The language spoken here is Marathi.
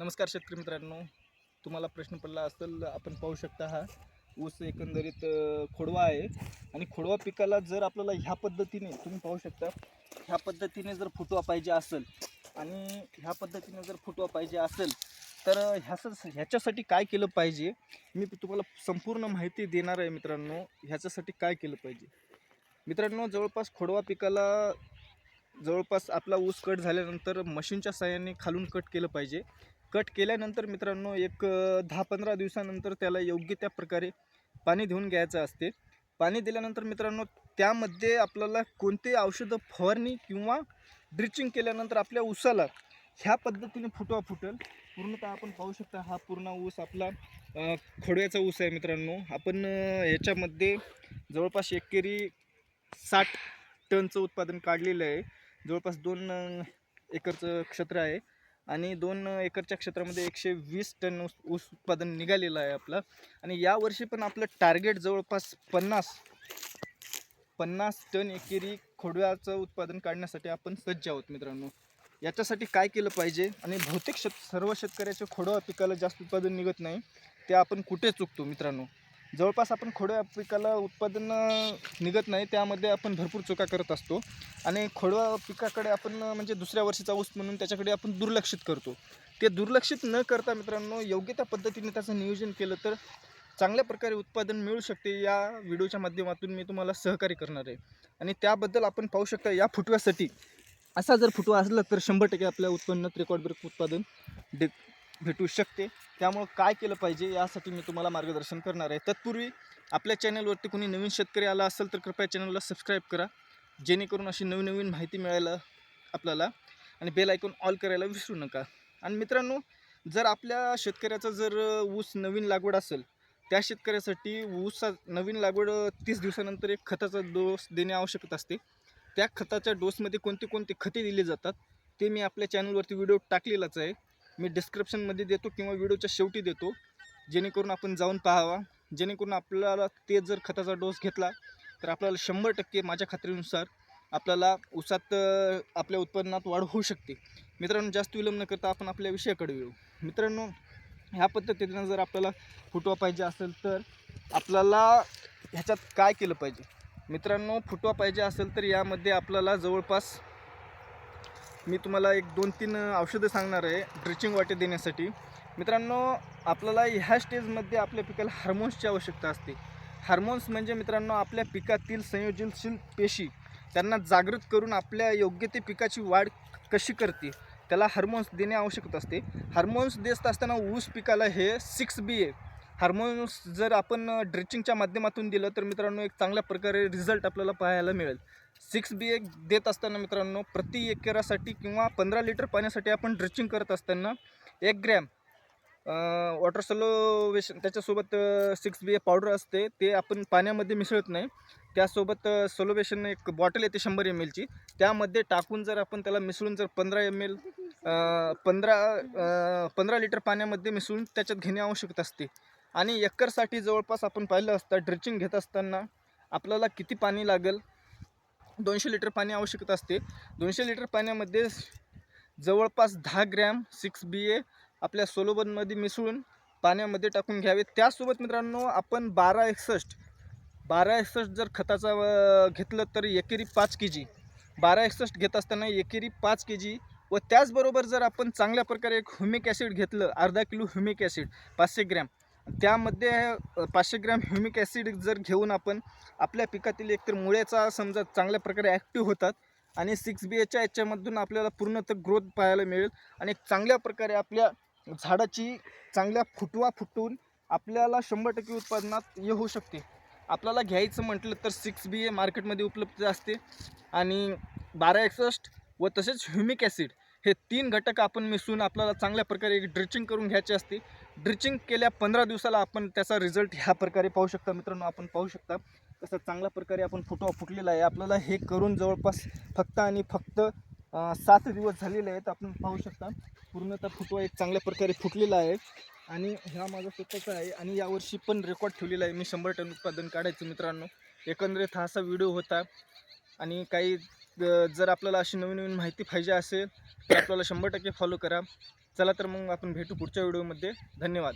नमस्कार शेतकरी मित्रांनो. तुम्हाला प्रश्न पडला असेल आपण पाहू शकता हा. ऊस एकंदरीत खोडवा आहे. आणि खोडवा पिकाला जर आपल्याला ह्या पद्धतीने तुम्ही पाहू शकता ह्या पद्धतीने जर फुटवा पाहिजे असेल आणि ह्या पद्धतीने जर फुटवा पाहिजे असेल तर ह्याच ह्याच्यासाठी काय केलं पाहिजे? मी तुम्हाला संपूर्ण माहिती देणार आहे मित्रांनो ह्याच्यासाठी काय केलं पाहिजे? मित्रांनो जवळपास खोडवा पिकाला जवळपास आपला ऊस कट झाल्यानंतर मशीनच्या साहाय्याने खालून कट केलं पाहिजे. कट केल्यानंतर मित्रांनो एक दहा पंधरा दिवसानंतर त्याला योग्य त्या प्रकारे पाणी देऊन घ्यायचं असते. पाणी दिल्यानंतर मित्रांनो त्यामध्ये आपल्याला कोणते औषधं फवारणी किंवा ड्रिचिंग केल्यानंतर आपल्या ऊसाला ह्या पद्धतीने फुटवा फुटेल. पूर्णतः आपण पाहू शकता हा पूर्ण ऊस आपला खोडव्याचा ऊस आहे मित्रांनो. आपण याच्यामध्ये जवळपास एकेरी साठ टनचं उत्पादन काढलेलं आहे. जवळपास दोन एकरचं क्षेत्र आहे. आणि दोन एकरच्या क्षेत्रामध्ये एकशे वीस टन ऊस ऊस उत्पादन निघालेलं आहे आपलं. आणि यावर्षी पण आपलं टार्गेट जवळपास पन्नास पन्नास टन एकेरी खोडव्याचं उत्पादन काढण्यासाठी आपण सज्ज आहोत मित्रांनो. याच्यासाठी काय केलं पाहिजे? आणि बहुतेक शेत सर्व शेतकऱ्याच्या खोडवा पिकाला जास्त उत्पादन निघत नाही ते आपण कुठे चुकतो मित्रांनो? जवळपास आपण खोडव्या पिकाला उत्पादन निघत नाही त्यामध्ये आपण भरपूर चुका करत असतो. आणि खोडवा पिकाकडे आपण म्हणजे दुसऱ्या वर्षीचा ऊस म्हणून त्याच्याकडे आपण दुर्लक्षित करतो. ते दुर्लक्षित न करता मित्रांनो योग्य त्या पद्धतीने त्याचं नियोजन केलं तर चांगल्या प्रकारे उत्पादन मिळू शकते या व्हिडिओच्या माध्यमातून मी तुम्हाला सहकार्य करणार आहे. आणि त्याबद्दल आपण पाहू शकता या फुटव्यासाठी असा जर फुटवा असला तर शंभर टक्के आपल्या उत्पन्नात रेकॉर्ड ब्रेक उत्पादन डे भेटू शकते. त्यामुळं काय केलं पाहिजे यासाठी मी तुम्हाला मार्गदर्शन करणार आहे. तत्पूर्वी आपल्या चॅनलवरती कोणी नवीन शेतकरी आला असेल तर कृपया चॅनलला सबस्क्राईब करा. जेणेकरून अशी नवीन नवीन माहिती मिळायला आपल्याला आणि बेल ऐकून ऑल करायला विसरू नका. आणि मित्रांनो जर आपल्या शेतकऱ्याचा जर ऊस नवीन लागवड असेल त्या शेतकऱ्यासाठी ऊसा नवीन लागवड तीस दिवसानंतर एक खताचा डोस देणे आवश्यक असते. त्या खताच्या डोसमध्ये कोणते कोणते खते दिले जातात ते मी आपल्या चॅनलवरती व्हिडिओ टाकलेलाच आहे. मी डिस्क्रिप्शनमध्ये देतो किंवा व्हिडिओच्या शेवटी देतो. जेणेकरून आपण जाऊन पाहावा. जेणेकरून आपल्याला ते जर खताचा डोस घेतला तर आपल्याला शंभर टक्के माझ्या खात्रीनुसार आपल्याला ऊसात आपल्या उत्पन्नात वाढ होऊ शकते. मित्रांनो जास्त विलंब न करता आपण आपल्या विषयाकडे येऊ. मित्रांनो ह्या पद्धतीनं जर आपल्याला फुटवा पाहिजे असेल तर आपल्याला ह्याच्यात काय केलं पाहिजे? मित्रांनो फुटवा पाहिजे असेल तर यामध्ये आपल्याला जवळपास मी तुम्हाला एक दोन तीन औषधं सांगणार आहे ड्रिचिंग वाटे देण्यासाठी. मित्रांनो आपल्याला ह्या स्टेजमध्ये आपल्या पिकाला हार्मोन्सची आवश्यकता असते. हार्मोन्स म्हणजे मित्रांनो आपल्या पिकातील संयोजनशील पेशी त्यांना जागृत करून आपल्या योग्य ते पिकाची वाढ कशी करते त्याला हार्मोन्स देणे आवश्यक असते. हार्मोन्स देत असताना ऊस पिकाला हे सिक्स बी ए हार्मोन्स जर आपण ड्रेचिंगच्या माध्यमातून दिलं तर मित्रांनो एक चांगल्या प्रकारे रिझल्ट आपल्याला पाहायला मिळेल. सिक्स बी ए देत असताना मित्रांनो प्रति एकरासाठी किंवा पंधरा लिटर पाण्यासाठी आपण ड्रेचिंग करत असताना एक ग्रॅम वॉटर सलोवेशन त्याच्यासोबत सिक्स बी ए पावडर असते ते आपण पाण्यामध्ये मिसळत नाही. त्यासोबत सोलोवेशन एक बॉटल येते शंभर एम एलची त्यामध्ये टाकून जर आपण त्याला मिसळून जर पंधरा एम एल पंधरा पंधरा लिटर पाण्यामध्ये मिसळून त्याच्यात घेणे आवश्यक असते. आणि एकरसाठी जवळपास आपण पाहिलं असतं ड्रिचिंग घेत असताना आपल्याला किती पाणी लागेल? दोनशे लिटर पाणी आवश्यकता असते. दोनशे लिटर पाण्यामध्ये जवळपास दहा ग्रॅम सिक्स बी ए आपल्या सोलोबनमध्ये मिसळून पाण्यामध्ये टाकून घ्यावे. त्यासोबत मित्रांनो आपण बारा एकसष्ट बारा एकसष्ट जर खताचा घेतलं तर एकेरी पाच के जी. बारा एकसष्ट घेत असताना एकेरी पाच के जी व त्याचबरोबर जर आपण चांगल्या प्रकारे एक ह्युमिक ॲसिड घेतलं अर्धा किलो ह्युमिक ॲसिड पाचशे ग्रॅम त्यामध्ये पाचशे ग्रॅम ह्युमिक ॲसिड जर घेऊन आपण आपल्या पिकातील एकतर मुळ्याचा समजा चांगल्या प्रकारे ॲक्टिव्ह होतात आणि सिक्स बी एच्या याच्यामधून आपल्याला पूर्ण तर ग्रोथ पाहायला मिळेल आणि चांगल्या प्रकारे आपल्या झाडाची चांगल्या फुटवा फुटून आपल्याला शंभर टक्के उत्पादनात हे होऊ शकते. आपल्याला घ्यायचं म्हटलं तर सिक्स बी ए मार्केटमध्ये उपलब्ध असते आणि बारा एकसष्ट व तसेच ह्युमिक ॲसिड हे तीन घटक आपण मिसळून आपल्याला चांगल्या प्रकारे एक ड्रिचिंग करून घ्यायचे असते. ड्रिचिंग केल्या पंधरा दिवसाला आपण त्याचा रिझल्ट ह्या प्रकारे पाहू शकता. मित्रांनो आपण पाहू शकता तसं चांगल्या प्रकारे आपण फुटवा फुटलेला आहे. आपल्याला हे करून जवळपास फक्त आणि फक्त सात दिवस झालेले आहेत. आपण पाहू शकता पूर्णतः फुटवा एक चांगल्या प्रकारे फुटलेला आहे. आणि ह्या माझा स्वतःचा आहे आणि यावर्षी पण रेकॉर्ड ठेवलेला आहे. मी शंभर टन उत्पादन काढायचं मित्रांनो. एकंदरीत हा असा व्हिडिओ होता. आणि काही जर आपल्याला अशी नवीन नवीन माहिती पाहिजे असेल तर आपल्याला शंभर टक्के फॉलो करा. चला तर मग आपण भेटू पुढच्या व्हिडिओमध्ये. धन्यवाद.